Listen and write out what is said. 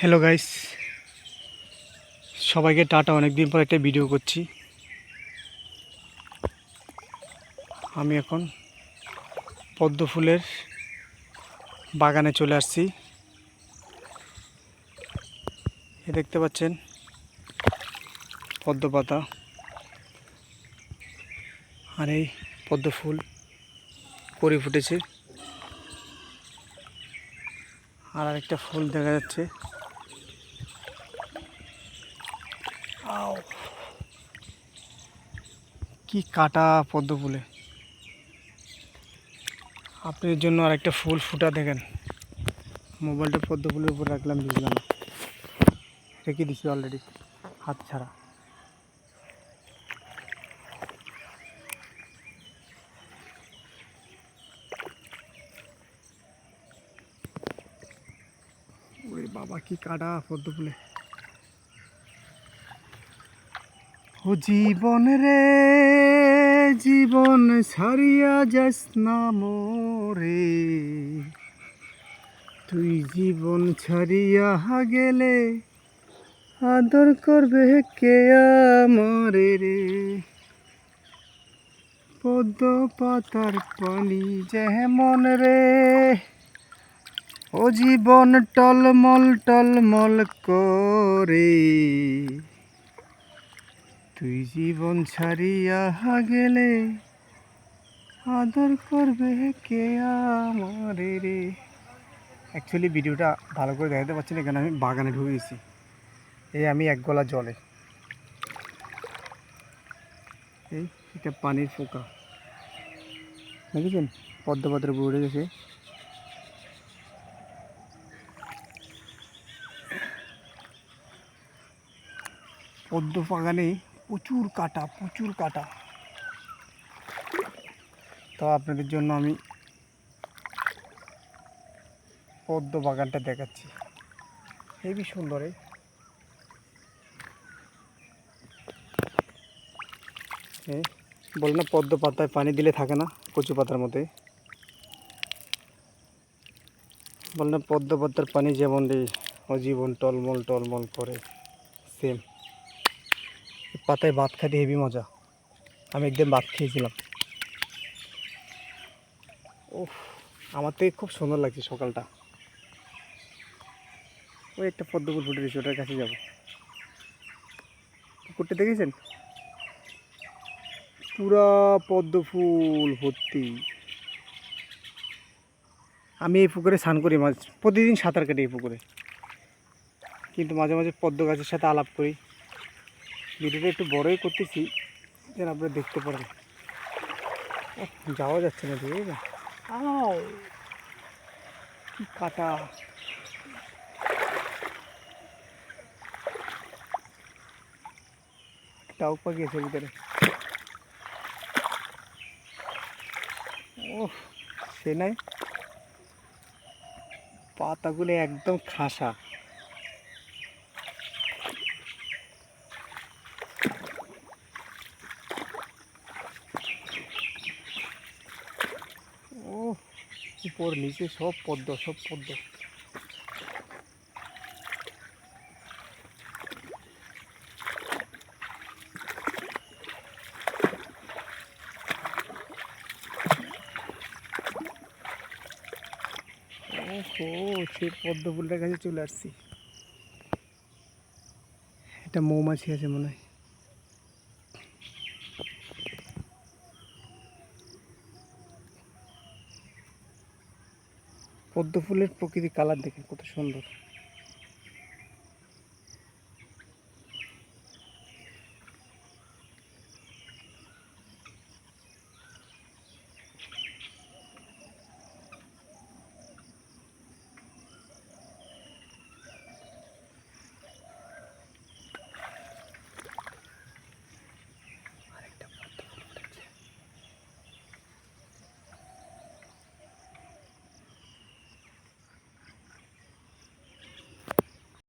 Hello guys সবাইকে tata. অনেকদিন পর একটা ভিডিও করছি। আমি এখন পদ্ম ফুলের বাগানে চলে আসছি। এ দেখতে পাচ্ছেন পদ্ম পাতা আর এই পদ্ম ফুল করি ফুটেছে। আর আরেকটা ফুল দেখা যাচ্ছে। আও কি কাটা পদ্ম ফুলে। আপনাদের জন্য আর একটা ফুল ফুটা দেখেন। মোবাইলটা পদ্ম ফুলের উপর রাখলাম বুঝলাম রেখে দিছি অলরেডি হাত ছাড়া। বাবা, কি কাটা পদ্ম ফুলে। ও জীবন রে, জীবন ছাড়িয়া যাস না মোরে। তুই জীবন ছাড়িয়া গেলে আদর করবে কে আমারে রে? পদ্ম পাতার পানি যেমন রে, ও জীবন টলমল টলমল করে। তুই জীবন ছাড়িয়া গেলে আদর করবে কে আমারে রে? অ্যাকচুয়ালি ভিডিওটা ভালো করে দেখাতে পারছি না কেন আমি বাগানে ঢুকে গেছি। এই আমি এক গলা জলে। এই, এটা পানির ফোকা দেখেছেন? পদ্মপাত্র উড়ে গেছে। পদ্ম বাগানে প্রচুর কাটা প্রচুর কাটা। তো আপনাদের জন্য আমি পদ্ম বাগানটা দেখাচ্ছি। হেবি সুন্দর এই। বলে না, পদ্ম পাতায় পানি দিলে থাকে না, কচু পাতার মধ্যে বলে না, পদ্ম পাতার পানি যেমন রে অজীবন টলমল টলমল করে সেম পাতায় ভাত খাইতে হেভি মজা। আমি একদিন ভাত খেয়েছিলাম। ও আমার থেকে খুব সুন্দর লাগছে সকালটা। ওই একটা পদ্ম ফুল ফুটে রয়েছে ওটার কাছে যাব। পুকুরটা দেখেছেন? পুরা পদ্ম ফুল ভর্তি। আমি এই পুকুরে স্নান করি, মাঝ, প্রতিদিন সাঁতার কাটি এই পুকুরে। কিন্তু মাঝে মাঝে পদ্ম গাছের সাথে আলাপ করি। ভিডিওটা একটু বড়ই করতেছি যেন আপনারা দেখতে পারেন। যাওয়া যাচ্ছে না ঠিক আছে আও! কি কাটা। টাউ পাখি আছে ভিতরে। ও সে নাই। পাতাগুলো একদম খাসা ও উপর, নিচে সব পদ্ম সব পদ্ম। ওহো, সেই পদ্ম ফুলটার কাছে চলে আসছি। এটা মৌমাছি আছে মনে হয়। পদ্ম ফুলের প্রকৃতি কালার দেখেন কত সুন্দর।